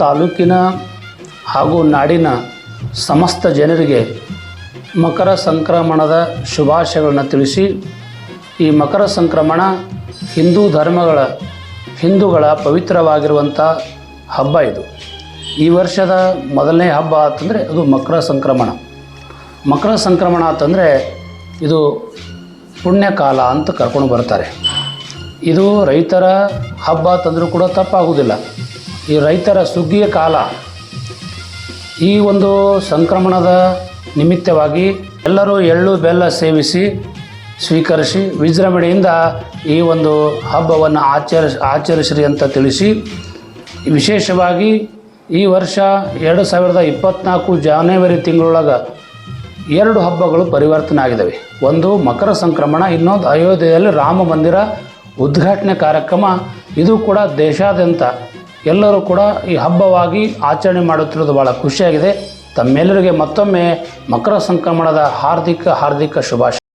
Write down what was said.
ತಾಲೂಕಿನ ಹಾಗೂ ನಾಡಿನ ಸಮಸ್ತ ಜನರಿಗೆ ಮಕರ ಸಂಕ್ರಮಣದ ಶುಭಾಶಯಗಳನ್ನು ತಿಳಿಸಿ, ಈ ಮಕರ ಸಂಕ್ರಮಣ ಹಿಂದೂ ಧರ್ಮಗಳ, ಹಿಂದೂಗಳ ಪವಿತ್ರವಾಗಿರುವಂಥ ಹಬ್ಬ ಇದು. ಈ ವರ್ಷದ ಮೊದಲನೇ ಹಬ್ಬ ಅಂತಂದರೆ ಅದು ಮಕರ ಸಂಕ್ರಮಣ. ಮಕರ ಸಂಕ್ರಮಣ ಅಂತಂದರೆ ಇದು ಪುಣ್ಯಕಾಲ ಅಂತ ಕರ್ಕೊಂಡು ಬರ್ತಾರೆ. ಇದು ರೈತರ ಹಬ್ಬ ತಂದರೂ ಕೂಡ ತಪ್ಪಾಗುವುದಿಲ್ಲ ಈ ರೈತರ ಸುಗ್ಗಿಯ ಕಾಲ ಈ ಒಂದು ಸಂಕ್ರಮಣದ ನಿಮಿತ್ತವಾಗಿ ಎಲ್ಲರೂ ಎಳ್ಳು ಬೆಲ್ಲ ಸೇವಿಸಿ ಸ್ವೀಕರಿಸಿ ವಿಜೃಂಭಣೆಯಿಂದ ಈ ಒಂದು ಹಬ್ಬವನ್ನು ಆಚರಿಸ್ ಆಚರಿಸಿರಿ ಅಂತ ತಿಳಿಸಿ ವಿಶೇಷವಾಗಿ ಈ ವರ್ಷ ಎರಡು ಸಾವಿರದ ಇಪ್ಪತ್ತ್ನಾಲ್ಕು ಜಾನ್ವರಿ ತಿಂಗಳೊಳಗೆ ಎರಡು ಹಬ್ಬಗಳು ಪರಿವರ್ತನೆ ಆಗಿದ್ದಾವೆ ಒಂದು ಮಕರ ಸಂಕ್ರಮಣ, ಇನ್ನೊಂದು ಅಯೋಧ್ಯೆಯಲ್ಲಿ ರಾಮ ಮಂದಿರ ಉದ್ಘಾಟನೆ ಕಾರ್ಯಕ್ರಮ. ಇದು ಕೂಡ ದೇಶಾದ್ಯಂತ ಎಲ್ಲರೂ ಕೂಡ ಈ ಹಬ್ಬವಾಗಿ ಆಚರಣೆ ಮಾಡುತ್ತಿರುವುದು ಭಾಳ ಖುಷಿಯಾಗಿದೆ. ತಮ್ಮೆಲ್ಲರಿಗೆ ಮತ್ತೊಮ್ಮೆ ಮಕರ ಸಂಕ್ರಮಣದ ಹಾರ್ದಿಕ ಹಾರ್ದಿಕ ಶುಭಾಶಯ.